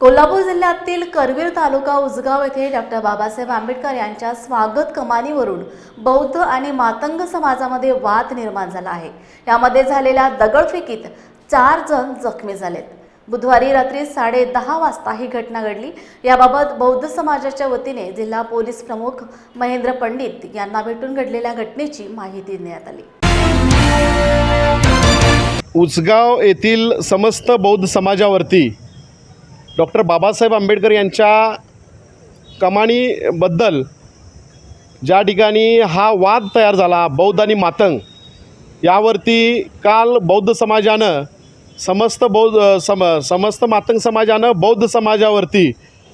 कोल्हापूर जिल्ह्यातील करवीर तालुका उजगाव येथे डॉक्टर बाबासाहेब आंबेडकर यांच्या स्वागत कमानीवरून बौद्ध आणि मातंग समाजामध्ये वाद निर्माण झाला आहे. यामध्ये झालेल्या दगडफेकीत चार जण जखमी झालेत. बुधवारी रात्री साडे दहा वाजता ही घटना घडली. याबाबत बौद्ध समाजाच्या वतीने जिल्हा पोलीस प्रमुख महेंद्र पंडित यांना भेटून घडलेल्या घटनेची माहिती देण्यात आली. उसगाव येथील समस्त बौद्ध समाजावरती डॉक्टर बाबासाहेब आंबेडकर यांच्या कमाणीबद्दल ज्या ठिकाणी हा वाद तयार झाला बौद्ध आणि मातंग यावरती काल बौद्ध समाजानं समस्त बौद्ध सम समस्त मातंग समाजानं बौद्ध समाजावरती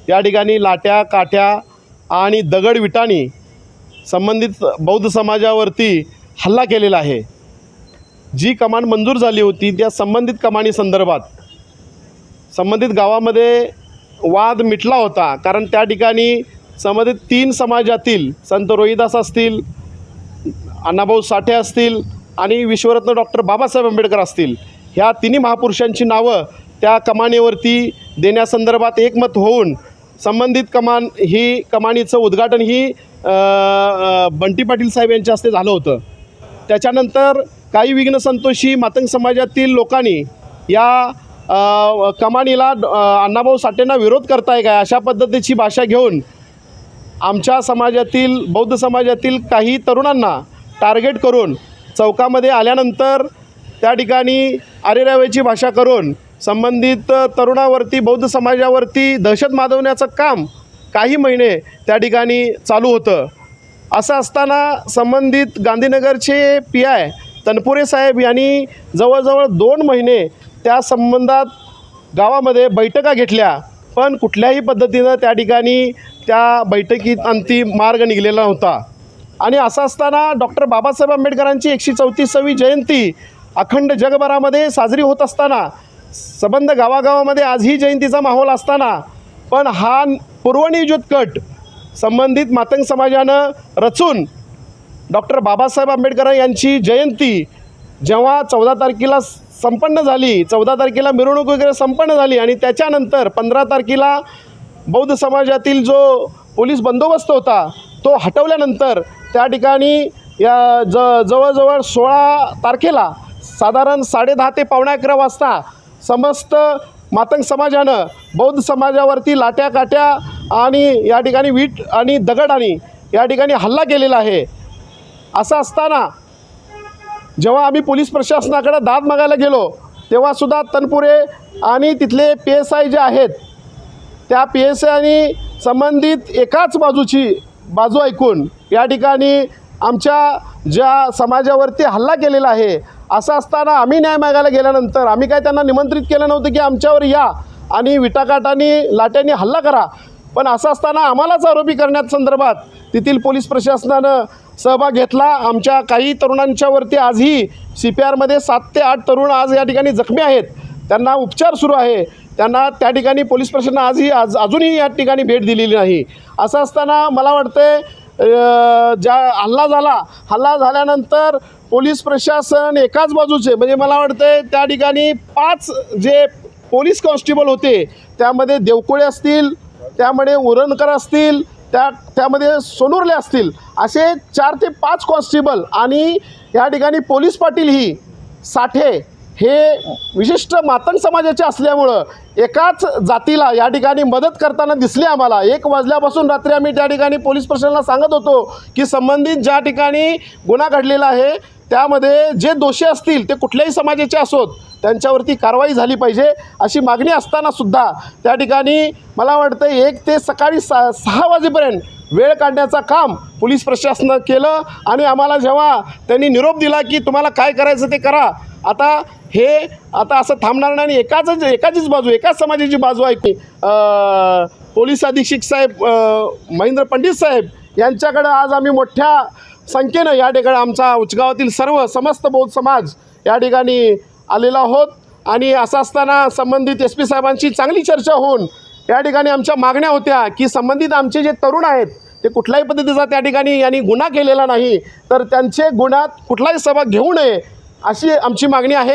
या ठिकाणी लाट्या काठ्या आणि दगडविटांनी संबंधित बौद्ध समाजावरती हल्ला केलेला आहे. जी कमान मंजूर झाली होती त्या संबंधित कमानी संदर्भात संबंधित गावामध्ये वाद मिटला होता. कारण त्या ठिकाणी संबंधित तीन समाजातील संत रोहिदास असतील अण्णाभाऊ साठे असतील आणि विश्वरत्न डॉक्टर बाबासाहेब आंबेडकर असतील. ह्या तिन्ही महापुरुषांची नावं त्या कमानीवरती देण्यासंदर्भात एकमत होऊन संबंधित कमान ही कमानीचं उद्घाटन ही बंटी पाटील साहेब यांच्या हस्ते झालं होतं. त्याच्यानंतर काही विघ्न संतोषी मातंग समाजातील लोकांनी या कमानीला अण्णाभाऊ साठेंना विरोध करताय काय? अशा पद्धतीची भाषा घेऊन आमच्या समाजातील बौद्ध समाजातील काही तरुणांना टार्गेट करून चौकामध्ये आल्यानंतर त्या ठिकाणी आरेरावेची भाषा करून संबंधित तरुणावरती बौद्ध समाजावरती दहशत माजवण्याचं काम काही महिने त्या ठिकाणी चालू होतं. असं असताना संबंधित गांधीनगरचे पी आय तनपुरे साहेब यांनी जवळजवळ दोन महिने त्या संबंधात गावामध्ये बैठका घेतल्या पण कुठल्याही पद्धतीनं त्या ठिकाणी त्या बैठकीत अंतिम मार्ग निघलेला नव्हता. आणि असं असताना डॉक्टर बाबासाहेब आंबेडकरांची एकशे चौतीसावी जयंती अखंड जगभरामध्ये साजरी होत असताना संबंध गावागावामध्ये आजही जयंतीचा माहोल असताना पण हा पूर्वनियोजित कट संबंधित मातंग समाजानं रचून डॉक्टर बाबासाहेब आंबेडकर यांची जयंती जेव्हा चौदा तारखेला संपन्न झाली. चौदा तारखेला मिरवणूक वगैरे संपन्न झाली आणि त्याच्यानंतर पंधरा तारखेला बौद्ध समाजातील जो पोलीस बंदोबस्त होता तो हटवल्यानंतर त्या ठिकाणी या ज जवळजवळ सोळा तारखेला साधारण साडेदहा ते पावणे अकरा वाजता समस्त मातंग समाजानं बौद्ध समाजावरती लाट्या काट्या आणि या ठिकाणी वीट आणि दगड आणि या ठिकाणी हल्ला केलेला आहे. असं असताना जेव्हा आम्ही पोलीस प्रशासनाकडे दाद मागायला गेलो तेव्हासुद्धा तनपुरे आणि तिथले पी एस आय जे आहेत त्या पी एस आयनी संबंधित एकाच बाजूची बाजू ऐकून या ठिकाणी आमच्या ज्या समाजावरती हल्ला केलेला आहे असं असताना आम्ही न्याय मागायला गेल्यानंतर आम्ही काय त्यांना निमंत्रित केलं नव्हतं की आमच्यावर या आणि विटाकाटाने लाट्यांनी हल्ला करा. पण असं असताना आम्हालाच आरोपी करण्यात संदर्भात तेथील पोलीस प्रशासनानं सहभाग घेतला. आमच्या काही तरुणांच्यावरती आजही सी पी आरमध्ये सात ते आठ तरुण आज या ठिकाणी जखमी आहेत. त्यांना उपचार सुरू आहे. त्यांना त्या ठिकाणी पोलीस प्रशासनानं आजही आज अजूनही या ठिकाणी भेट दिलेली नाही. असं असताना मला वाटतं ज्या हल्ला झाला हल्ला झाल्यानंतर पोलीस प्रशासन एकाच बाजूचे म्हणजे मला वाटतं त्या ठिकाणी पाच जे पोलीस कॉन्स्टेबल होते त्यामध्ये देवकोळे असतील त्यामध्ये उरणकर असतील त्या त्यामध्ये सोनुरले असतील. असे चार ते पाच कॉन्स्टेबल आणि या ठिकाणी पोलीस पाटील ही साठे हे विशिष्ट मातंग समाजाचे असल्यामुळं एकाच जातीला या ठिकाणी मदत करताना दिसले आम्हाला. एक वाजल्यापासून रात्री आम्ही त्या ठिकाणी पोलीस प्रशासनाला सांगत होतो की संबंधित ज्या ठिकाणी गुन्हा घडलेला आहे त्यामध्ये जे दोषी असतील ते कुठल्याही समाजाचे असोत त्यांच्यावरती कारवाई झाली पाहिजे अशी मागणी असताना सुद्धा त्या ठिकाणी मला वाटतं एक ते सकाळी सा सहा वाजेपर्यंत वेळ काढण्याचं काम पोलीस प्रशासनानं केलं आणि आम्हाला जेव्हा त्यांनी निरोप दिला की तुम्हाला काय करायचं ते करा. आता हे आता असं थांबणार नाही एकाच एकाचीच बाजू एकाच समाजाची बाजू आहे पोलीस अधीक्षक साहेब महेंद्र पंडित साहेब यांच्याकडं आज आम्ही मोठ्या संख्येनं या ठिकाणी आमचा उचगावातील सर्व समस्त बौद्ध समाज या ठिकाणी आलेला आहोत. आणि असं असताना संबंधित एस पी साहेबांची चांगली चर्चा होऊन या ठिकाणी आमच्या मागण्या होत्या की संबंधित आमचे जे तरुण आहेत ते कुठल्याही पद्धतीचा त्या ठिकाणी यांनी गुन्हा केलेला नाही. तर त्यांचे गुन्ह्यात कुठलाही सहभाग घेऊ नये अशी आमची मागणी आहे.